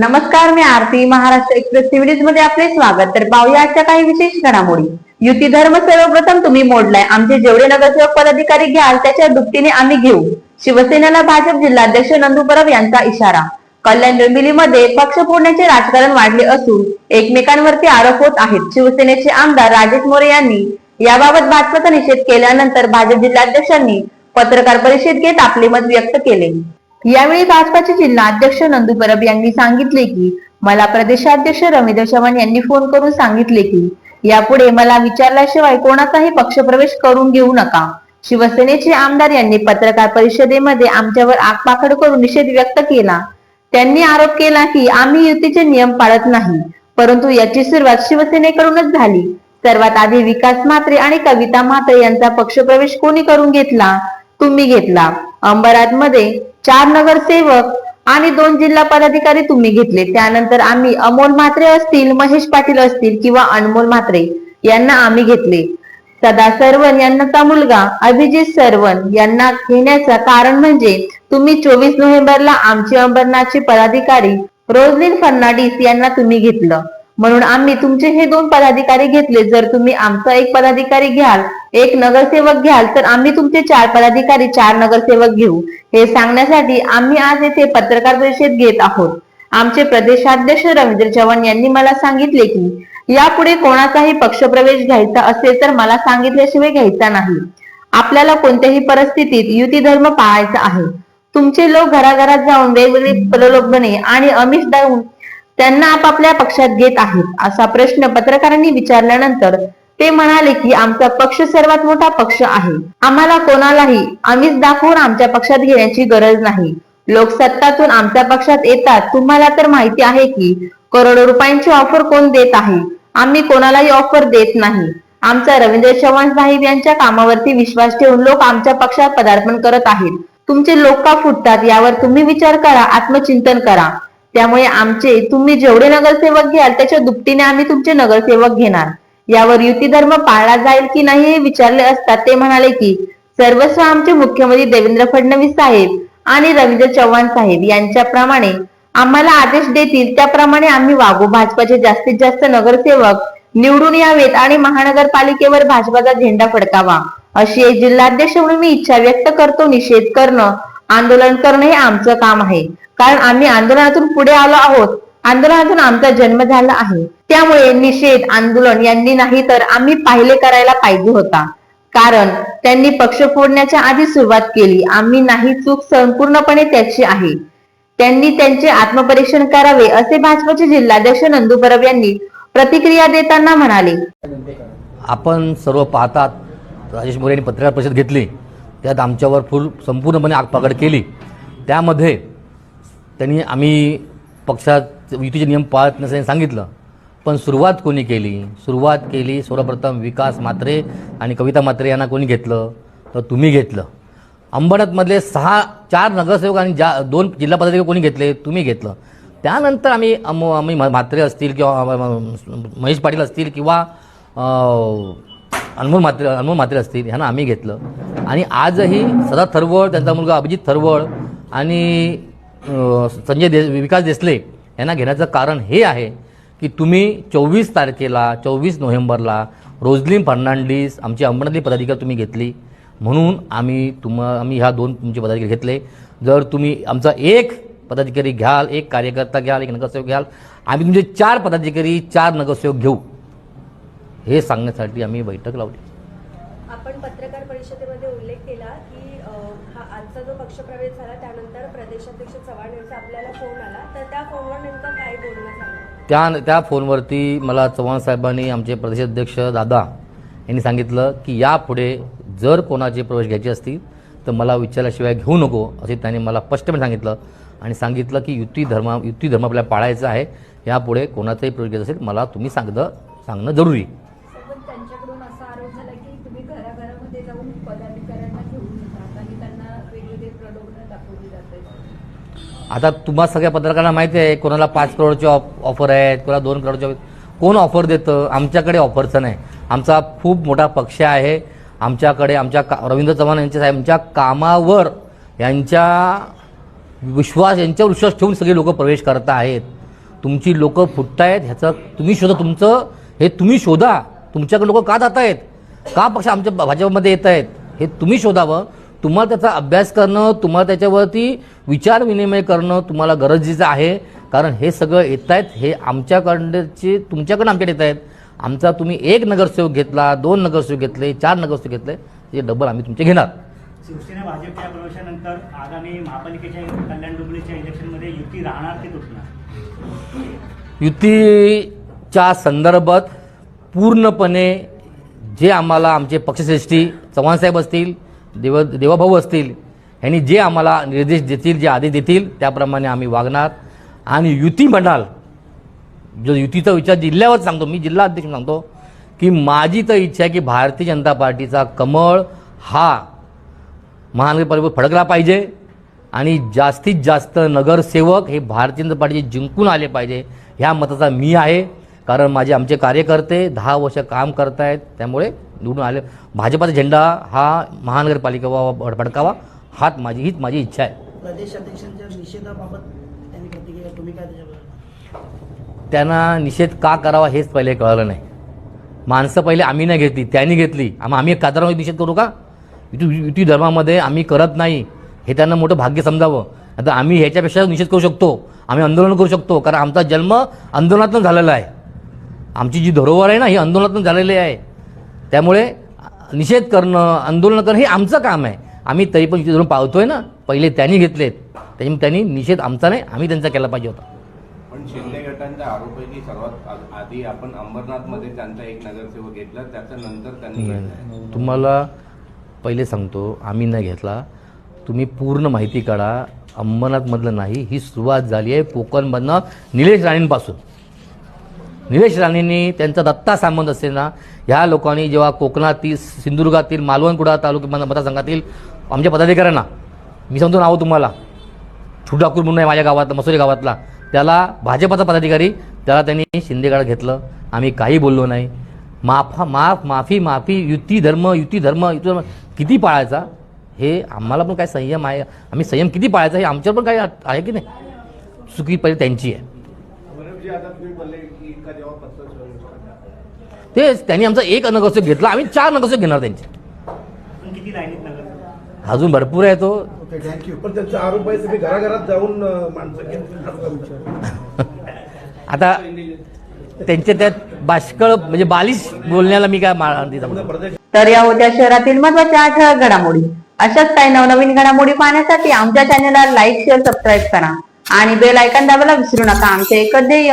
नमस्कार मी आरती महाराष्ट्र एक्सप्रेस सिव्हिलीजमध्ये आपले स्वागत. तर पाहूया आजच्या काही विशेष घडामोडी. युती धर्म सर्वप्रथम तुम्ही मोडलाय. आमचे जेवढे नगरसेवक पदाधिकारी घ्याल त्याच्या दुपटीने आम्ही घेऊ. शिवसेनेला भाजप जिल्हाध्यक्ष नंदू परब यांचा इशारा. कल्याण डोंबिवलीमध्ये पक्ष फोडण्याचे राजकारण वाढले असून एकमेकांवरती आरोप होत आहेत. शिवसेनेचे आमदार राजेश मोरे यांनी याबाबत भाजपचा निषेध केल्यानंतर भाजप जिल्हाध्यक्षांनी पत्रकार परिषद घेत आपले मत व्यक्त केले. यावेळी भाजपाचे जिल्हा अध्यक्ष नंदू परब यांनी सांगितले की मला प्रदेशाध्यक्ष रवींद्र चव्हाण यांनी फोन करून सांगितले की यापुढे मला विचारल्याशिवाय कोणाचाही पक्षप्रवेश करून घेऊ नका. शिवसेनेचे आमदार यांनी पत्रकार परिषदेमध्ये आमच्यावर आगपाखड करून निषेध व्यक्त केला. त्यांनी आरोप केला की आम्ही युतीचे नियम पाळत नाही परंतु याची सुरुवात शिवसेनेकडूनच झाली. सर्वात आधी विकास म्हात्रे आणि कविता म्हात्रे यांचा पक्षप्रवेश कोणी करून घेतला? तुम्ही घेतला. अंबरात मध्ये चार नगरसेवक आणि दोन जिल्हा पदाधिकारी तुम्ही घेतले. त्यानंतर आम्ही अमोल म्हात्रे असतील महेश पाटील असतील किंवा अनमोल म्हात्रे यांना आम्ही घेतले. सदा सर्वन यांचा मुलगा अभिजित सर्वन यांना घेण्याचं कारण म्हणजे तुम्ही चोवीस नोव्हेंबरला आमची अंबरनाथचे पदाधिकारी रोजलिन फर्नाडिस यांना तुम्ही घेतलं. म्हणून आम्ही तुमचे हे दोन पदाधिकारी घेतले. जर तुम्ही आमचा एक पदाधिकारी घ्याल एक नगरसेवक घ्याल तर आम्ही तुमचे चार पदाधिकारी चार नगरसेवक घेऊ. हे सांगण्यासाठी आम्ही आज येथे पत्रकार परिषद घेत आहोत. आमचे प्रदेशाध्यक्ष रवींद्र चव्हाण यांनी मला सांगितले की यापुढे कोणाचाही पक्षप्रवेश घ्यायचा असेल तर मला सांगितल्याशिवाय घ्यायचा नाही. आपल्याला कोणत्याही परिस्थितीत युती धर्म पाळायचा आहे. तुमचे लोक घराघरात जाऊन वेगवेगळे प्रलोभने आणि अमिष दाऊन त्यांना आपापल्या पक्षात घेत आहेत असा प्रश्न पत्रकारांनी विचारल्यानंतर ते म्हणाले की आमचा पक्ष सर्वात मोठा पक्ष आहे. आम्हाला कोणालाही आम्हीच दाखवून आमच्या पक्षात घेण्याची गरज नाही. लोक सत्तातून आमच्या पक्षात येतात तुम्हाला तर माहिती आहे की करोडो रुपयांची ऑफर कोण देत आहे? आम्ही कोणालाही ऑफर देत नाही. आमचा रवींद्र चव्हाण साहेब यांच्या कामावरती विश्वास ठेवून लोक आमच्या पक्षात पदार्पण करत आहेत. तुमचे लोक का फुटतात यावर तुम्ही विचार करा आत्मचिंतन करा. त्यामुळे आमचे तुम्ही जेवढे नगरसेवक घ्याल त्याच्या दुपटीने आम्ही तुमचे नगरसेवक घेणार. यावर युती धर्म पाळला जाईल की नाही हे विचारले असता ते म्हणाले की सर्वस्व आमचे मुख्यमंत्री देवेंद्र फडणवीस साहेब आणि रवींद्र चव्हाण साहेब यांच्याप्रमाणे आम्हाला आदेश देतील त्याप्रमाणे आम्ही वागू. भाजपाचे जास्तीत जास्त नगरसेवक निवडून यावेत आणि महानगरपालिकेवर भाजपाचा झेंडा फडकावा. अशी एक जिल्हाध्यक्ष म्हणून मी इच्छा व्यक्त करतो. निषेध करणं आंदोलन करणं हे आमचं काम आहे. कारण आम्ही आंदोलनातून पुढे आलो आहोत. आंदोलनातून आमचा जन्म झाला आहे. त्यामुळे निषेध आंदोलन यांनी नाही तर आम्ही पाहिले करायला पाहिजे होता. कारण त्यांनी पक्ष फोडण्याच्या आधी सुरुवात केली. आम्ही नाही चूक संपूर्णपणे त्याची आहे. त्यांनी त्यांचे आत्मपरीक्षण करावे असे भाजपचे जिल्हाध्यक्ष नंदू परब यांनी प्रतिक्रिया देताना म्हणाले. आपण सर्व पाहतात राजेश मोरे यांनी पत्रकार परिषद घेतली. त्यात आमच्यावर फुल संपूर्णपणे आगपागड केली. त्यामध्ये त्यांनी आम्ही पक्षात युतीचे नियम पाळत नसल्याने सांगितलं. पण सुरुवात कोणी केली? सुरुवात केली सर्वप्रथम विकास मात्रे आणि कविता मात्रे यांना कोणी घेतलं? तर तुम्ही घेतलं. अंबरनाथमधले सहा चार नगरसेवक आणि ज्या दोन जिल्हा पदाधिकारी कोणी घेतले? तुम्ही घेतलं. त्यानंतर आम्ही आम्ही म- म्हात्रे असतील किंवा महेश पाटील असतील किंवा अनमोल म्हात्रे अनमोल म्हात्रे असतील ह्यांना आम्ही घेतलं. आणि आजही सदा थरवळ त्यांचा मुलगा अभिजित थरवळ आणि संजय दे विकास देसले यांना घेण्याचं कारण हे आहे की तुम्ही चोवीस तारखेला चोवीस नोव्हेंबरला रोजलिन फर्नांडीस आमची अंबरनाथली पदाधिकारी तुम्ही घेतली. म्हणून आम्ही तुम आम्ही ह्या दोन तुमचे पदाधिकारी घेतले. जर तुम्ही आमचा एक पदाधिकारी घ्याल एक कार्यकर्ता घ्याल एक नगरसेवक घ्याल आम्ही तुमचे चार पदाधिकारी चार नगरसेवक घेऊ. हे सांगण्यासाठी आम्ही बैठक लावली. आपण पत्रकार परिषदेमध्ये उल्लेख केला की हा आजचा जो पक्षप्रवेश झाला त्यानंतर प्रदेशाध्यक्ष चव्हाण यांचा आपल्याला फोन आला तर त्या फोनवर नेमकं काय बोलणं झालं? त्या त्या फोनवरती मला चव्हाण साहेबांनी आमचे प्रदेशाध्यक्ष दादा यांनी सांगितलं की यापुढे जर कोणाचे प्रवेश घ्यायचे असतील तर मला विचारल्याशिवाय घेऊ नको असे त्यांनी मला स्पष्टपणे सांगितलं. आणि सांगितलं की युती धर्म युती धर्म आपल्याला पाळायचा आहे यापुढे कोणाचाही प्रवेश घ्यायचा असेल मला तुम्ही सांगणं सांगणं जरुरी पण त्यांच्याकडून असा आरोप झाला की तुम्ही घराघरामध्ये जाऊन पदाधिकाऱ्यांना घेऊन येतात आणि त्यांना वेगवेगळे प्रलोभनं दाखवली जाते आता तुम्हा सगळ्या पत्रकारांना माहिती आहे कोणाला पाच करोडची ऑफर आहेत कोणाला दोन करोडची कोण ऑफर देतं? आमच्याकडे ऑफरचं नाही. आमचा खूप मोठा पक्ष आहे. आमच्याकडे आमच्या का रवींद्र चव्हाण यांच्या साहेबांच्या कामावर यांच्या विश्वास यांच्यावर विश्वास ठेवून सगळे लोक प्रवेश करत आहेत. तुमची लोक आहेत ह्याचं तुम्ही शोधा तुमचं हे तुम्ही शोधा. तुमच्याकडे लोक का जात आहेत का पक्ष आमच्या भाजपमध्ये येत आहेत हे तुम्ही शोधावं. तुम्हाला त्याचा अभ्यास करणं तुम्हाला त्याच्यावरती विचार विनिमय करणं तुम्हाला गरजेचं आहे. कारण हे सगळं येत आहेत हे आमच्याकडचे तुमच्याकडनं आमच्याकडे येत आहेत आमचा तुम्ही एक नगरसेवक घेतला दोन नगरसेवक घेतले चार नगरसेवक घेतले ते डबल आम्ही तुमचे घेणार. शिवसेना भाजपच्या प्रवेशानंतर आगामी महापालिकेच्या कल्याण डोंबिवलीच्या इलेक्शनमध्ये युती राहणार की तुटणार? युतीच्या संदर्भात पूर्णपणे जे आम्हाला आमचे पक्षश्रेष्ठी चव्हाणसाहेब असतील देव देवाभाऊ असतील यांनी जे आम्हाला निर्देश देतील जे आदेश देतील त्याप्रमाणे आम्ही वागणार. आणि युती म्हणाल जो युतीचा विचार जिल्ह्यावर सांगतो मी जिल्हा अध्यक्ष सांगतो की माझी तर इच्छा आहे की भारतीय जनता पार्टीचा कमळ हा महानगरपालिकेवर फडकला पाहिजे आणि जास्तीत जास्त नगरसेवक हे भारतीय जनता पार्टीचे जिंकून आले पाहिजे ह्या मताचा मी आहे. कारण माझे आमचे कार्यकर्ते दहा वर्ष काम करतायत त्यामुळे निवडून आले. भाजपाचा झेंडा हा महानगरपालिकेवर फडकावा हाच माझी हीच माझी इच्छा आहे. त्यांनी निषेध का करावा हेच पहिले कळलं नाही. माणसं पहिले आम्ही नाही घेतली त्यांनी घेतली. आम्ही आम्ही कातरामध्ये निषेध करू का? युती युती धर्मामध्ये आम्ही करत नाही. हे त्यांना मोठं भाग्य समजावं. आता आम्ही ह्याच्यापेक्षा निषेध करू शकतो. आम्ही आंदोलन करू शकतो. कारण आमचा जन्म आंदोलनातून झालेला आहे. आमची जी धरोहर आहे ना ही आंदोलनातून झालेली आहे. त्यामुळे निषेध करणं आंदोलन करणं हे आमचं काम आहे. आम्ही तरी पण युती धरून पावतोय ना. पहिले त्यांनी घेतलेत. त्याच्यामुळे त्यांनी निषेध आमचा नाही. आम्ही त्यांचा केला पाहिजे होता. पण शिंदे गटांचा आरोप आहे की सर्वात आधी आपण अंबरनाथमध्ये त्यांचा एक नगरसेवक घेतला. त्याच्या नंतर त्यांनी. तुम्हाला पहिले सांगतो आम्ही नाही घेतला. तुम्ही पूर्ण माहिती काढा. अंबरनाथमधलं नाही. ही सुरुवात झाली आहे कोकणमधनं निलेश राणेंपासून. निलेश राणेंनी त्यांचा दत्ता सामंत असेल ना ह्या लोकांनी जेव्हा कोकणातील सिंधुदुर्गातील मालवण तालुका मतदारसंघातील आमच्या पदाधिकाऱ्यांना मी सांगतो नाव तुम्हाला छोटू ठाकूर म्हणून आहे माझ्या गावात मसोरी गावातला त्याला भाजपाचा पदाधिकारी त्याला त्यांनी शिंदेगड घेतलं. आम्ही काही बोललो नाही. माफा माफ माफी माफी युती धर्म युती धर्म युती धर्म किती पाळायचा? हे आम्हाला पण काय संयम आहे. आम्ही संयम किती पाळायचा हे आमच्यावर पण काय आहे की नाही? चुकी पहिले त्यांची आहे. तेच त्यांनी आमचा एक नगरसेवक घेतला. आम्ही चार नगरसेवक घेणार त्यांचे. पण किती लाईनीत नगर अजून भरपूर आहे तो. ओके थँक्यू पण त्यांचा आरोप आहे तुम्ही घराघरात जाऊन अं, माणसं घेतली असा विचार आता त्यांच्या त्यात बाष्कळ म्हणजे बालिश बोलण्याला मी काय मा- तिथं म्हणतो. प्रदेश तर या होत्या शहरातील महत्त्वाच्या ठळक घडामोडी. अशाच काही नवनवीन घडामोडी पाहण्यासाठी आमच्या चॅनलला लाईक शेअर सबस्क्राईब करा. आणि बेल आयकॉन दाबायला विसरू नका. आमचे एकच ध्येय